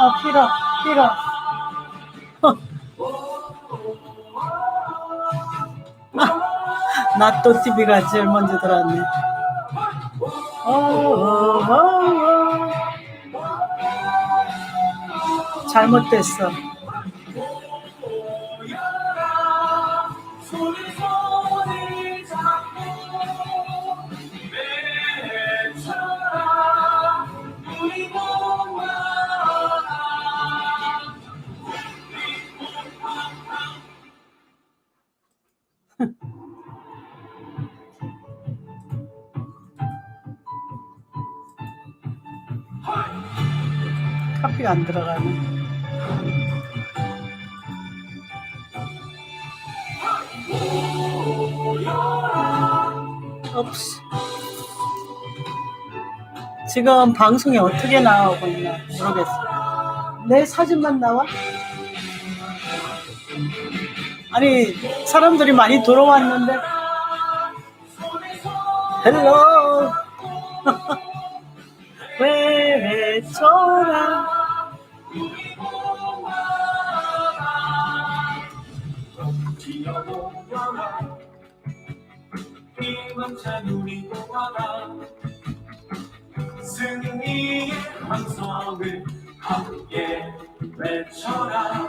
아, 필요. 나또 TV가 제일 먼저 들어왔네. 어, 어, 어, 어. 잘못됐어. 커피가 안 들어가네. 옵스. 지금 방송이 어떻게 나오고 있나 모르겠어. 내 사진만 나와? 아니 사람들이 많이 들어왔는데. 헬로. 왜 외쳐라. 희망찬 우리 동화가 승리의 함성을 함께 외쳐라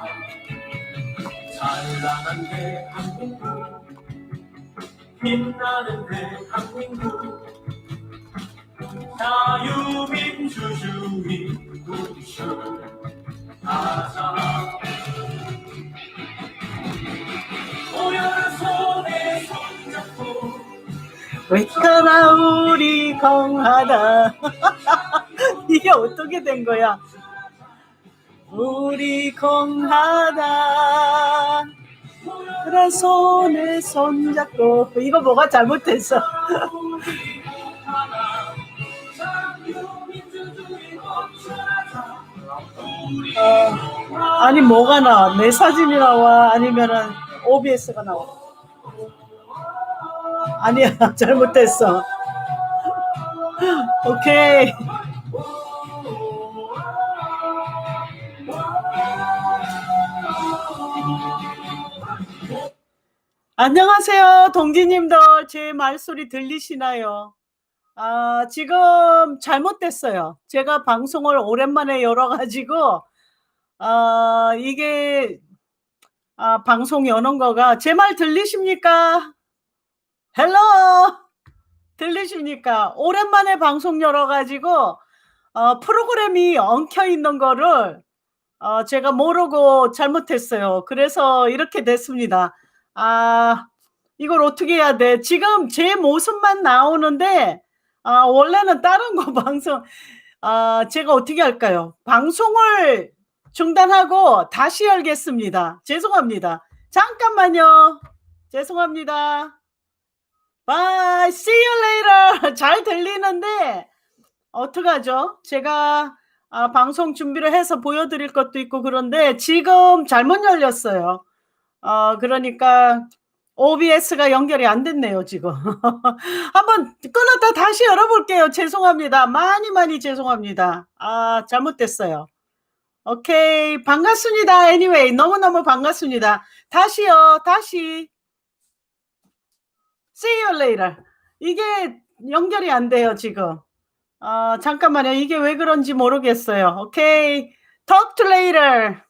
찬란한 대한민국 빛나는 대한민국 자유민주주의 구축하자 모여라 손에 손잡고 왜까나 우리 공하다. 이게 어떻게 된 거야? 우리 공하다. 그래 손에 손잡고 이거 뭐가 잘못됐어? 어, 아니 뭐가 나와? 내 사진이 나와? 아니면은 OBS가 나와? 아니야 잘못됐어. 오케이. 안녕하세요, 동기님들. 제 말소리 들리시나요? 아, 지금 잘못됐어요. 제가 방송을 오랜만에 열어가지고, 아, 이게, 아, 방송 여는 거가, 제 말 들리십니까? 헬로! 들리십니까? 오랜만에 방송 열어가지고, 어, 프로그램이 엉켜 있는 거를, 어, 제가 모르고 잘못했어요. 그래서 이렇게 됐습니다. 아, 이걸 어떻게 해야 돼? 지금 제 모습만 나오는데, 아, 원래는 다른 거 방송, 아, 제가 어떻게 할까요? 방송을 중단하고 다시 열겠습니다. 죄송합니다. 잠깐만요. 죄송합니다. Bye. See you later. 잘 들리는데, 어떡하죠? 제가 아, 방송 준비를 해서 보여드릴 것도 있고 그런데 지금 잘못 열렸어요. 어, 그러니까 OBS가 연결이 안 됐네요, 지금. 한번 끊었다 다시 열어볼게요. 죄송합니다. 많이 많이 죄송합니다. 아, 잘못됐어요. 오케이. 반갑습니다. Anyway, 너무너무 반갑습니다. 다시요, 다시. See you later. 이게 연결이 안 돼요, 지금. 어, 잠깐만요. 이게 왜 그런지 모르겠어요. 오케이. Talk to later.